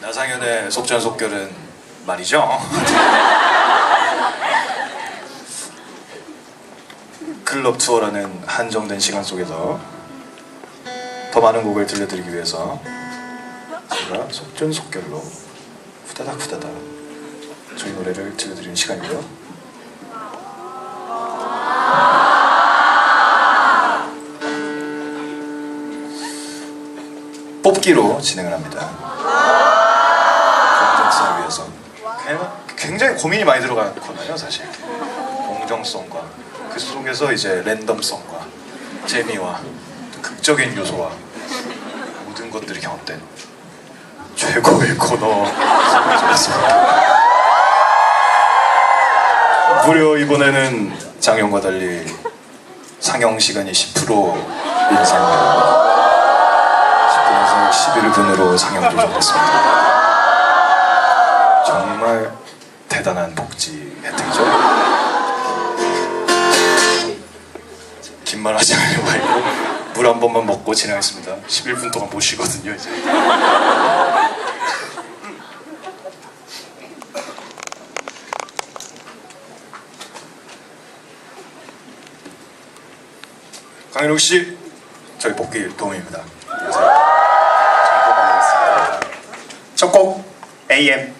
나상현의 속전속결은 말이죠. 클럽 투어라는 한정된 시간 속에서 더 많은 곡을 들려드리기 위해서 제가 속전속결로 후다닥 후다닥 저희 노래를 들려드리는 시간이고요. 뽑기로 진행을 합니다. 공정성을 위해서 굉장히 고민이 많이 들어갔거든요, 사실. 공정성과 그 속에서 이제 랜덤성과 재미와 극적인 요소와 모든 것들이 경합된 최고의 코너였습니다. 무려 이번에는 작년과 달리 상영 시간이 10% 인상됩니다. 10분에서 11분으로 상영 조정됐습니다. 대단한 복지 혜택이죠. 긴말 하지 말고 물 한 번만 먹고 진행하겠습니다. 11분 동안 못 쉬거든요 이제. 강현욱 씨, 저희 복귀 도움입니다. 첫곡 AM.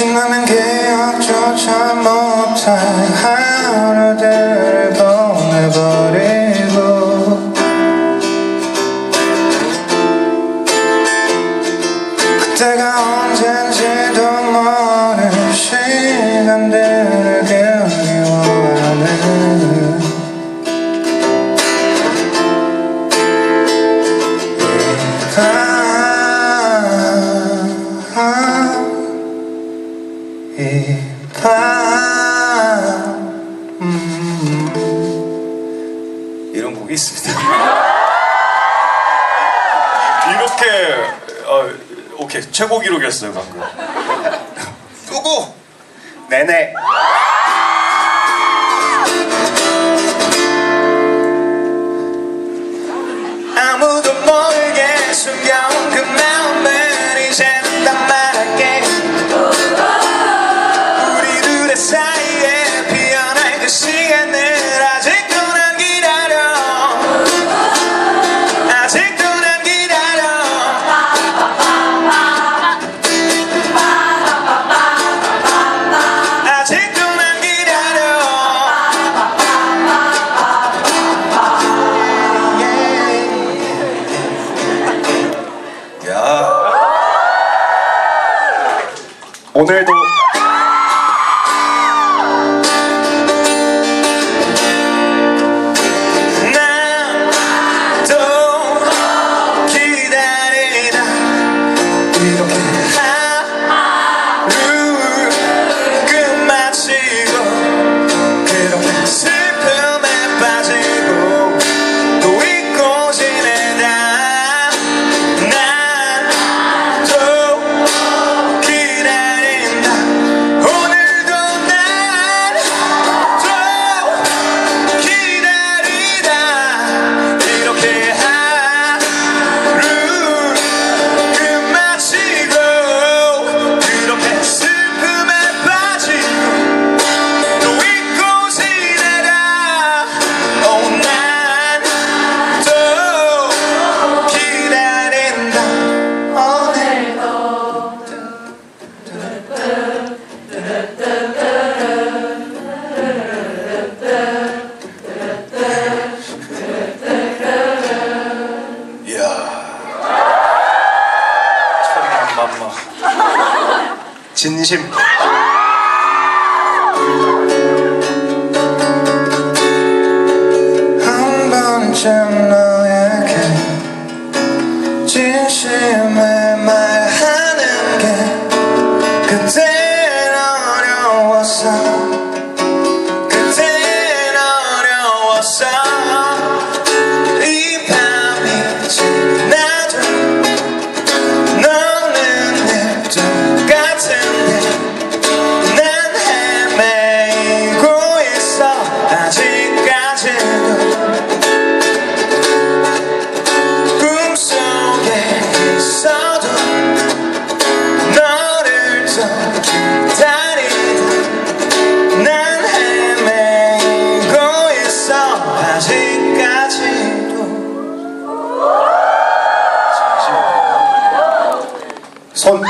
지나는 기억조차 못한 하루들 있습니다. 이렇게 어, 오케이 최고 기록이었어요 방금. 누구? 네네. 아무도 모르게 숨겨온 그 진심. 손.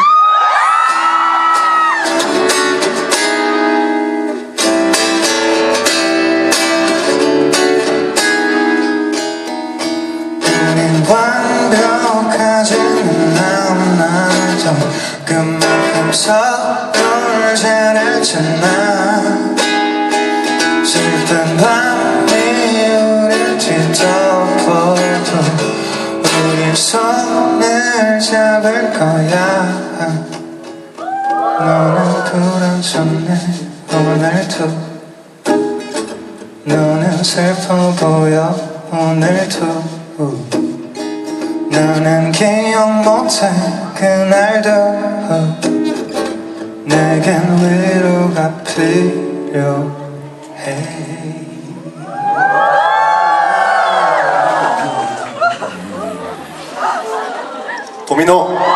나는 완벽하지는 않아. 조금만큼 서로를 잘 알잖아. 슬픈 밤이 우릴 뒤덮어도 우린 손을 잡을 거야. 너는 불안정해 오늘도 너는 슬퍼 보여 오늘도 나는 기억 못해 그날도. 내겐 위로가 필요해. 도미노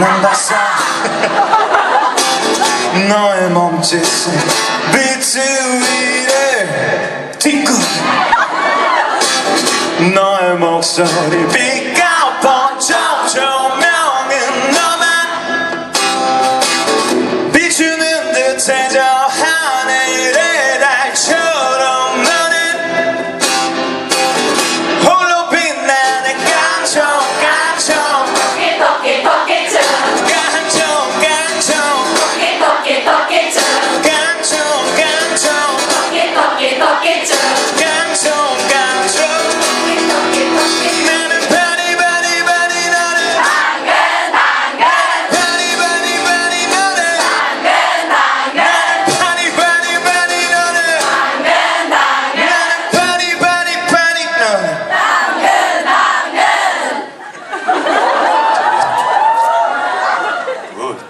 난 봤어 너의 몸짓은 비트 위를 뒷구 너의 목소리 비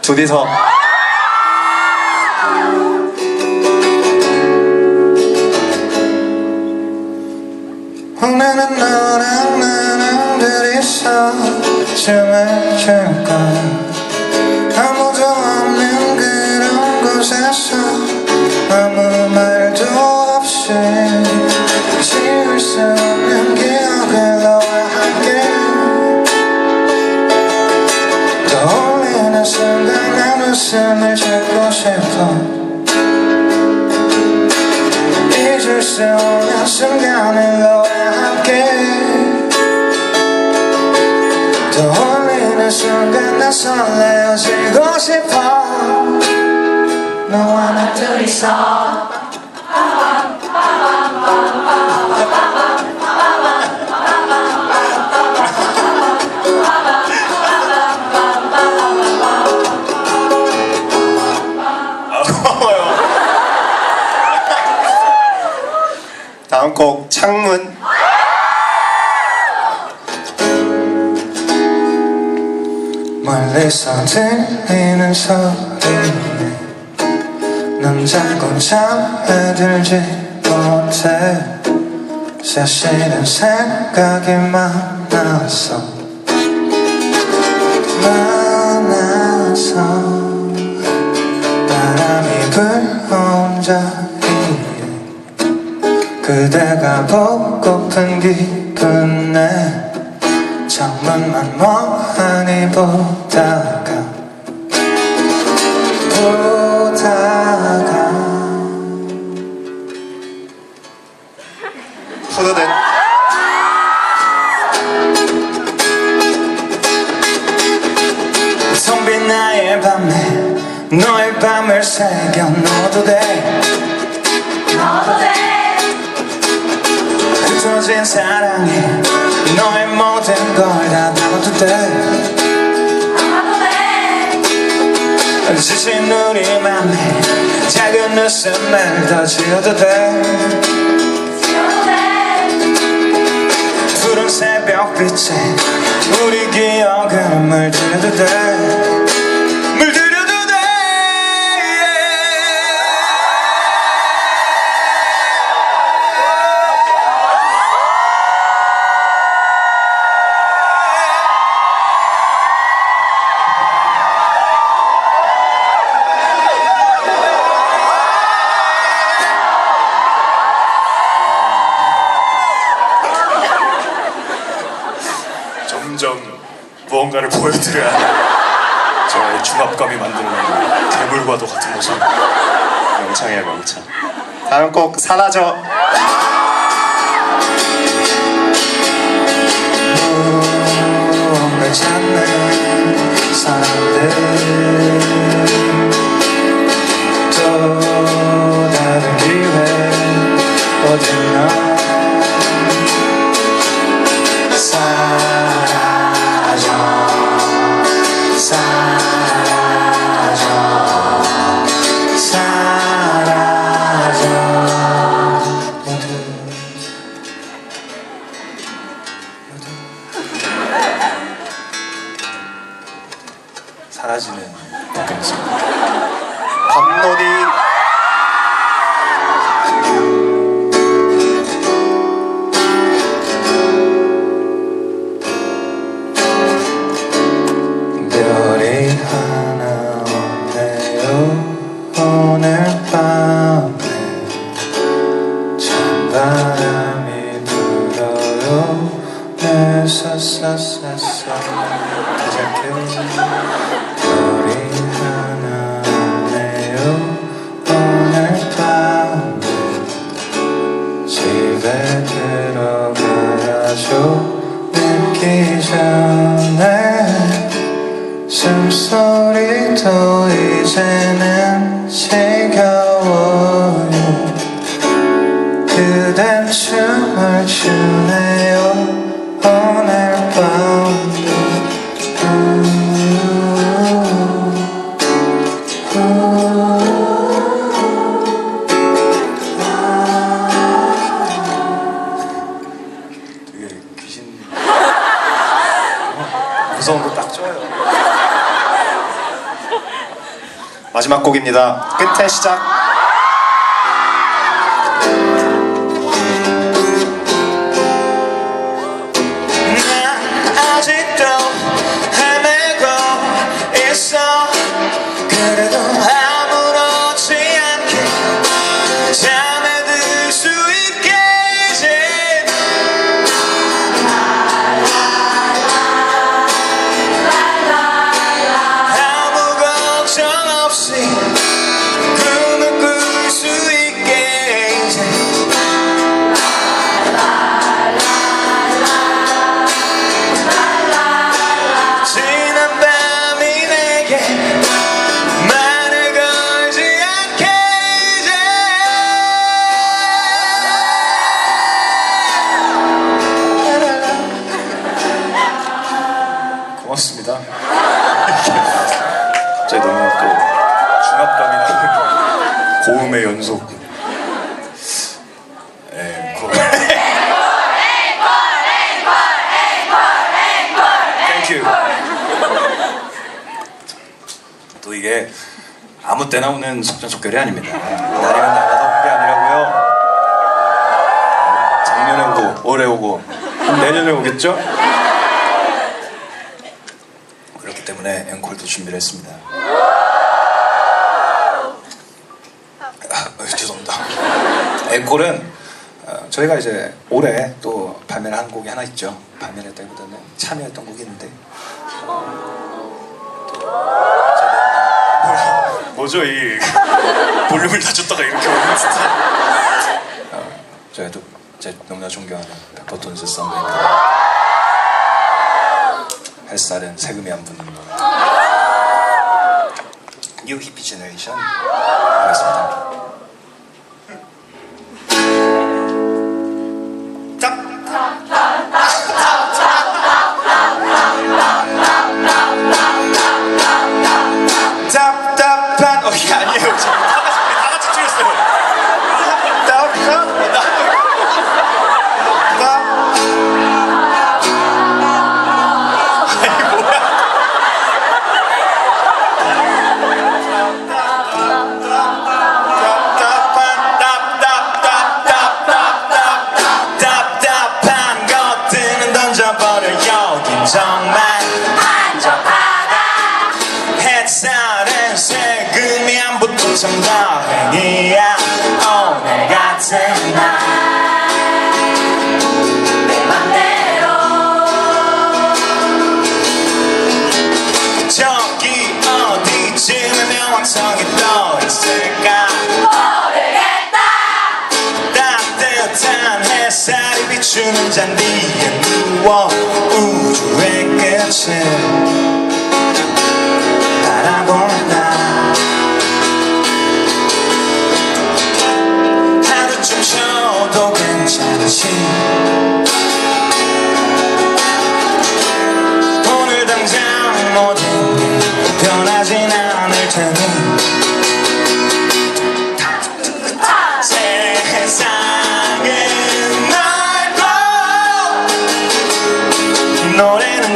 둘이서. 오늘은 웃음을 짓고 싶어. 잊을 수 없는 순간을 너와 함께. 떠올리는 순간 난 설레어지고 싶어. 너와 나 둘이서 곡 창문. 멀리서 들리는 소리에 넌 자꾸 잠들지 못해. 사실은 생각이 많아서. 많아서. 바람이 불어온 자리에 그대가 보고픈 기분에 창문만 멍하니 보다가 보다가. 포도된 텅빈 나의 밤에 너의 밤을 새겨 넣 흩어진 사랑에 너의 모든 걸다돼 지친 우리 맘에 작은 웃음을 더 지어도 돼. 푸른 새벽빛에 우리 기억을 물들여도 돼 무언가를 보여드려야 저의 중압감이 만드는 괴물과도 같은 모습 명창이야 명창 다음 곡 사라져 무언가 찾는 사람 곡이었습니다 밤놀이 마지막 곡입니다. 끝의 시작 고맙습니다. 갑자기 너무 또 중압감이 나는 고음의 연속. 또 이게 아무 때나 오는 속전속결이 아닙니다. 날이면 날마다 오는 게 아니라고요. 작년에 오고 올해 오고 내년에 오겠죠? 그렇기 때문에 앵콜도 준비를 했습니다. 아, 어, 죄송합니다. 앵콜은 어, 저희가 이제 올해 또 발매를 한 곡이 하나 있죠. 발매를 했다기보다는 참여했던 곡이 있는데 뭐죠 이 볼륨을 낮췄다가 이렇게 오는 스타일 어, 저희도 제 너무나 존경하는 페퍼톤스 선배입니다. 햇살은 세금이 안 붙는 노래 뉴 히피 제너레이션 하겠습니다 비추는 잔디에 누워 우주의 끝을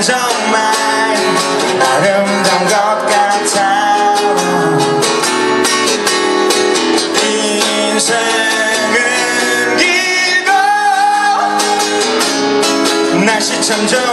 정말 아름다운 것 같아. 인생은 길고 날씨 참 좋아